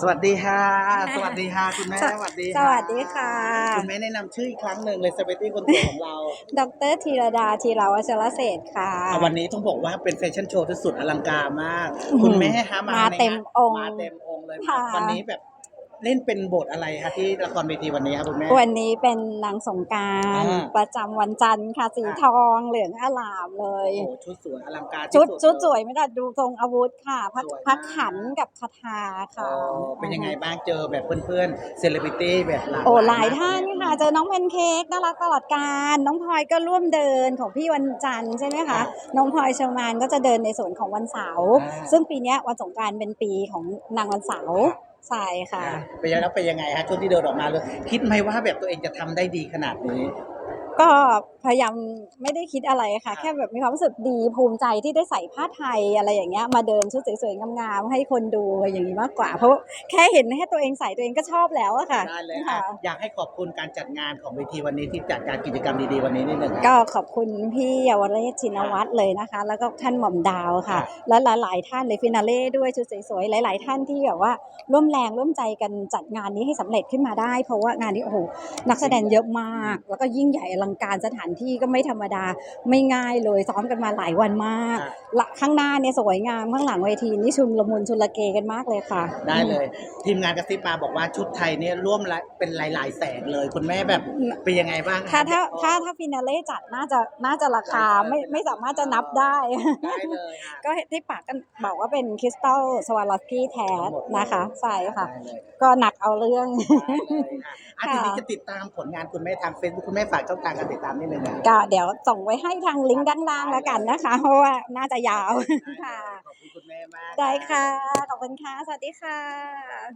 สวัสดีค่ะ สวัสดีค่ะคุณแม่สวัสดีสวัสดีค่ะ คุณแม่แนะนำชื่ออีกครั้งหนึ่งเลยเซเบตี้คนสวยของเรา ดรธีรดาธีรวัชรเศรษฐ์ค่ะอะ วันนี้ต้องบอกว่าเป็นแฟชั่นโชว์ที่สุดอลังการมากอื้อหือคุณแม่ฮะมามาในเต็มองค์มาเต็มองค์เลยค่ะวันนี้แบบ เล่นเป็นบทอะไรคะที่ละครเวทีวันนี้ครับคุณแม่ วันนี้เป็นนางสงกรารอ่า ประจำวันจันทร์ค่ะสีอ่าทองเหลืองอลามเลย โอ้โหชุดสวยอลังการที่ชุดสุชุดเลยสวยไม่ได้ดูทรงอาวุธค่ะพักสวยมากพักขันกับคาถาอ๋ค่ะอเป็นยังไงบ้างเจอแบบเพื่อนๆเซเลบริตี้แบบหลากโอ้หหลาลายยท่านค่ะ เจอน้องแพนเค้กน่ารักตลอดการ น้องพลอยก็ร่วมเดินของพี่วันจันทร์ใช่ไหมคะ น้องพลอยเชอร์มานก็จะเดินในส่วนของวันเสาร์ ซึ่งปีเนี้ยวันสงกรารเป็นปีของนางวันเสาร์ ใช่ค่ะอะ เป็นยังไงแล้วเป็นยังไงฮะช่วงที่เดินออกมาเลยคิดไหมว่าแบบตัวเองจะทำได้ดีขนาดนี้ ก็พยายามไม่ได้คิดอะไรค่ะครับแค่แบบมีความรู้สึกดีภูมิใจที่ได้ใส่ผ้าไทยอะไรอย่างเงี้ยมาเดินชุดสวยๆงามๆให้คนดูอย่างนี้มากกว่า เพราะแค่เห็นแค่ตัวเองใส่ตัวเองก็ชอบแล้วอะค่ะได้เลยค่ะอะ อยากให้ขอบคุณการจัดงานของเวทีวันนี้ที่จัดการกิจกรรมดีๆวันนี้นิดนึงครับก็ขอบคุณพี่เยาวเรศชินวัตรเลยนะคะ แล้วก็ท่านหม่อมดาวค่ะครับและหลายๆท่านเลยฟินาเล่ด้วยชุดสวยๆหลาย ๆ ท่านที่แบบว่าร่วมแรงร่วมใจกันจัดงานนี้ให้สำเร็จขึ้นมาได้ เพราะว่างานนี้โอ้โหนักแสดงเยอะมาก แล้วก็ยิ่งใหญ่อลังการสถานที่ก็ไม่ธรรมดาไม่ง่ายเลยซ้อมกันมาหลายวันมากครับละข้างหน้าเนี่ยสวยงามข้างหลังเวทีนี่ชุนละมุนชุนละเกกันมากเลยค่ะ ได้เลย ทีมงานกระซิบมาบอกว่าชุดไทยเนี่ยร่วมละเป็นหลาย ๆ แสนเลยคุณแม่แบบเป็นยังไงบ้างถ้าถ้าอ๋อถ้าถ้าฟินาเล่จัดน่าจะน่าจะราคาไม่ไม่สามารถจะนับได้ได้เลยค่ะก็ที่ปากกันบอกว่าเป็นคริสตัลสวาลอฟกี้แท้นะคะใช่ค่ะได้เลยก็หนักเอาเรื่องได้เลยค่ะอะค่ะทีนี้จะติดตามผลงานคุณแม่ทางเฟซบุ๊กคุณแม่ฝากช่องทางการติดตามนิดนึงนะก็เดี๋ยวส่งไว้ให้ทางลิงก์ด้านล่างแล้วกันนะคะ เพราะว่าน่าจะยาวค่ะขอบคุณคุณแม่มากได้ค่ะ ขอบคุณค่ะ สวัสดีค่ะ